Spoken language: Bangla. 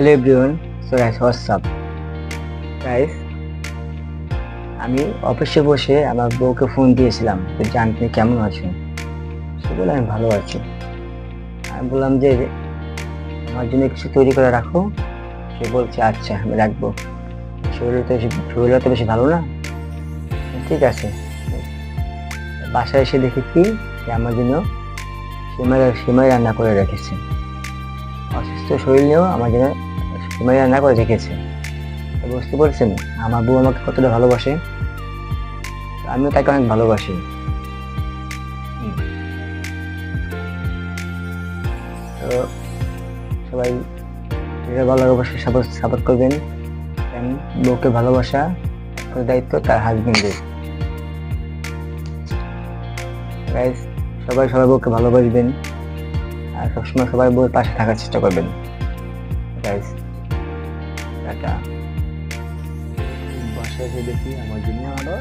Hello everyone, so guys WhatsApp guys, আমি অফিসে বসে আমার বউকে ফোন দিয়েছিলাম, যে তুমি কেমন আছো? সে বলে, আমি ভালো আছি। আমি বললাম, যে আমার জন্য কিছু তৈরি করে রাখো। সে বলছে আচ্ছা আমি রাখব। শরীর তো বেশি শরীর তো বেশি ভালো না? ঠিক আছে। বাসায় এসে দেখি কি, যে আমার জন্য সিমাই সিমাই রান্না করে রেখেছে। অসুস্থ শরীর নিয়েও আমার জন্য সিমাই রান্না করে রেখেছে। বুঝতে পারছেন, আমার বউ আমাকে কতটা ভালোবাসে? আমিও তাকে অনেক ভালোবাসি। তো সবাই এটা ভালো অবশ্যই সাপোর্ট সাপোর্ট করবেন। বউকে ভালোবাসা দায়িত্ব, তার হাজবেন্ডের। সবাই সবাই বউকে ভালোবাসবেন। আর সবসময় সবাই বউয়ের পাশে থাকার চেষ্টা করবেন। গাইস টাটা বাসায় দেখি আমার জন্য আরও